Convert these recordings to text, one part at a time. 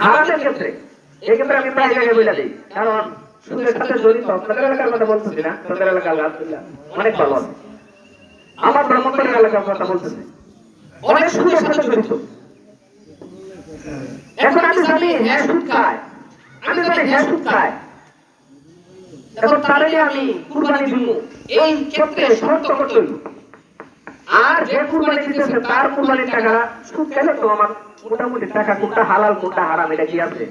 হারামের ক্ষেত্রে এই ক্ষেত্রে আমি প্রায় জায়গায় বলে দিই, কারণ সুদের সাথে জড়িত, আপনাদের এলাকার কথা বলতেছি না, আপনাদের এলাকা আলহামদুলিল্লাহ অনেক ভালো আমার ব্রাহ্মণবাড়ির এলাকার কথা বলতেছি, অনেক সুদের সাথে জড়িত। এখন আমি জানি হ্যাঁ সুদ খায়, আমি জানি হ্যাঁ সুদ খায়। এখন তারে আমি কুরবানি দিব, এই ক্ষেত্রে শর্ত করতে হইব। আর যে কুরবানি দিতেছে তার কুরবানির টাকা সুদ খেলে তো আমার? মোটামুটি টাকা কোনটা হালাল কোনটা হারাম এটা কি আছে?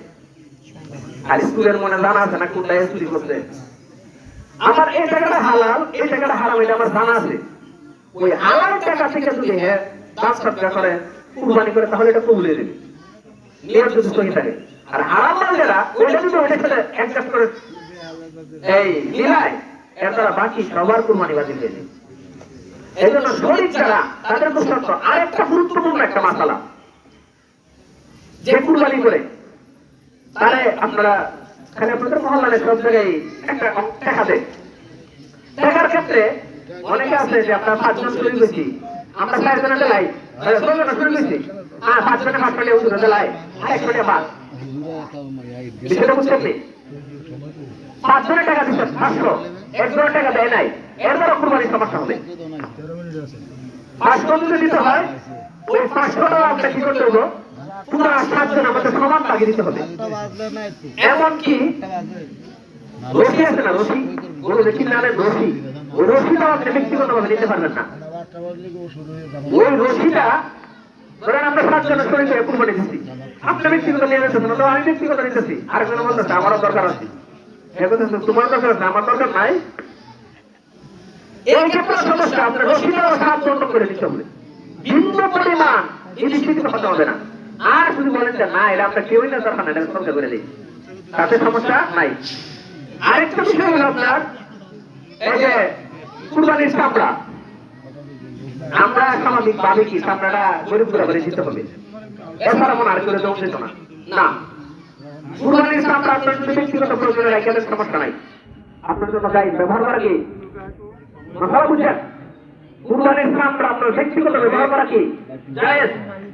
আর স্কুলের মনে জানা আছে না কোনটা চুরি করছে? আমার এই টাকাটা হালাল এই টাকাটা হারাম এটা আমার জানা আছে। ওই হালাল টাকা থেকে যদি হ্যাঁ দান খরচা করে কুরবানি করে তাহলে এটা কবুলে দেবে নিয়ত যদি সহি থাকে। আর হারাম মাল যারা ওইটা যদি ওইটার সাথে অ্যাডজাস্ট করে এই মিলায় এর দ্বারা বাকি সবার কুরবানি বাতিল হয়ে যায় এই জন্য শরীর যারা তাদের শর্ত। আরেকটা গুরুত্বপূর্ণ একটা মাসালা। যে কুরবানি করে তারে আপনারা খালি আপনাদের মহল্লানে সব জায়গায় একটা টাকা দেয় টাকার ক্ষেত্রে অনেকে আছে যে আপনার পাঁচজন শুরু করছি আমরা চারজনে দেলাই ছজনে শুরু করছি হ্যাঁ পাঁচজনে পাঁচ মিনিট উঠে দেলাই এক মিনিট বাদ। বিষয়টা বুঝছেন নি? পাঁচজনের টাকা দিচ্ছে পাঁচশো। একজনের টাকা দেয় নাই। এর দ্বারা কুরবানির সমস্যা হবে? পাঁচশো যদি দিতে হয়, ওই পাঁচশো টাকা আমরা কি করতে হবে পুরো সাতজন আমাদের সমান লাগিয়ে দিতে হবে। এমনকি রশি আছে না রশি? গরু দেখি না রশি? ওই রশিটাও আপনি ব্যক্তিগতভাবে নিতে পারবেন না। ওই রশিটা, ধরেন আমরা সাতজনের শরীর কুরবানি দিচ্ছি। আপনি ব্যক্তিগত নিয়ে যাচ্ছেন না আমি ব্যক্তিগত নিতেছি। আরেকজন বলতেছে আমারও দরকার আছে। তোমার দরকার আছে, আমার দরকার নাই। আমরা আপনার সামাজিক ভাবে কি? চামড়াটা গরিব করে দিতে হবে। এছাড়া মনে আর করে না। না। কুরবানির চামড়া আপনার ব্যক্তিগত প্রয়োজনে সমস্যা নাই। আপনার জন্য ব্যবহার করা কি কথা চামড়া আপনার ব্যক্তিগত ব্যবহার করা কি?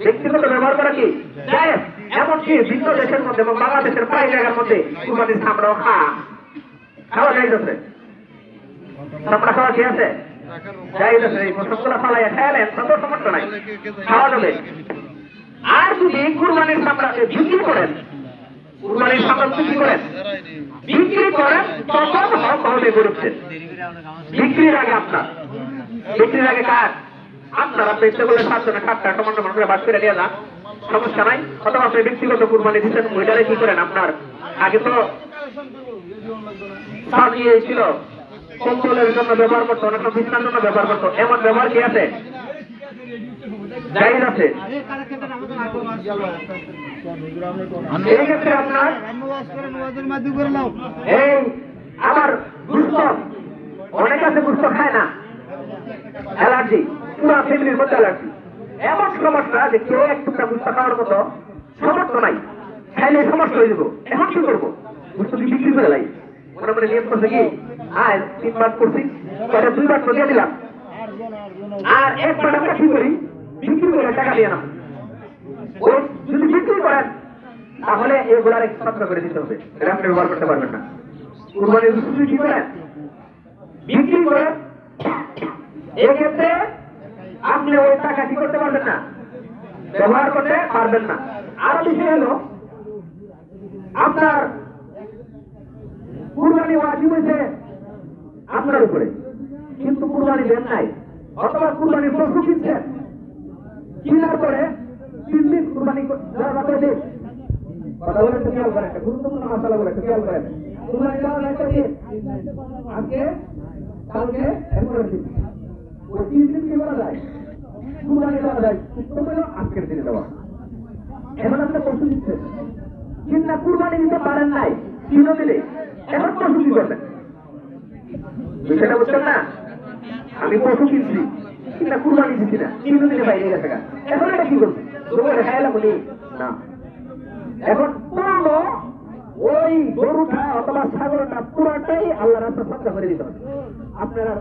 ব্যক্তিগত ব্যবহার করা কি? এমনকি ভিন্ন দেশের মধ্যে এবং বাংলাদেশের প্রায় জায়গার মধ্যে খা। আর যদি কুরবানির চামড়া বিক্রি করেন কুরবানির চামড়া বিক্রি করেন। বিক্রি করেন, তখন হক হবে গরুচ্ছেন বিক্রির আগে আপনার। বিক্রির আগে কার? আপনার। আপনি ইচ্ছে করলে সাতজনে সাতটা সমান সমান করে বাদ করে নিয়ে যান। সমস্যা নাই। অথবা আপনি ব্যক্তিগত কুরবানি দিচ্ছেন, ওইটারে কি করেন আপনার? আগে তো ছিল। কম্বলের জন্য ব্যবহার করতো, অনেক বিছানার জন্য ব্যবহার করতো। এমন ব্যবহার কি আছে? জাহিজ আছে। এই ক্ষেত্রে আপনার এই আমার গুস্ত অনেক আছে গুস্ত খায় না। অ্যালার্জি পুরো ফ্যামিলির মধ্যে অ্যালার্জি। এমন সমস্যা যে কেউ এক টুকরা গুস্ত খাওয়ার মতো সমর্থ নাই। খাইলে সমস্যা হয়ে যাব। এখন কি করব? গুস্ত কি বিক্রি করে লাই? মনে মনে নিয়ম করছে কি? আয় তিন বার করছি দুই বার দিয়ে দিলাম। আর এক বার আমরা কি করে? টাকা দিয়ে না ওই যদি বিক্রি করেন, তাহলে এগুলার একমাত্র করে দিতে হবে। এটা আপনি ব্যবহার করতে পারবেন না। কুরবানির যদি করেন বিক্রি করে এক্ষেত্রে আপনি ওই টাকা কি করতে পারবেন না? ব্যবহার করতে পারবেন না। আর বিষয় হলো, আপনার কুরবানি ওয়াজিব হয়েছে আপনার উপরে। কিন্তু কুরবানি দেন নাই, অথবা কুরবানি পশু কিনছেন কিনার পরে তিন দিন কুরবানি দেওয়ার করে দিন কথা কুরবানি দিতে পারেন নাই কিনো দিলে এখন পশু কি করবেন বিষয়টা বুঝছেন না? আমি পশু কিনছি কিনা কুরবানি দিচ্ছি না কিনো দিলে বাইরে গেছে। এখন এটা কি করব? তোমার বলি না। এখন পুরো ওই গরুটা অথবা ছাগলটা পুরাটাই আল্লাহ রাস্তা সজ্জা করে দিতে হবে। আপনারা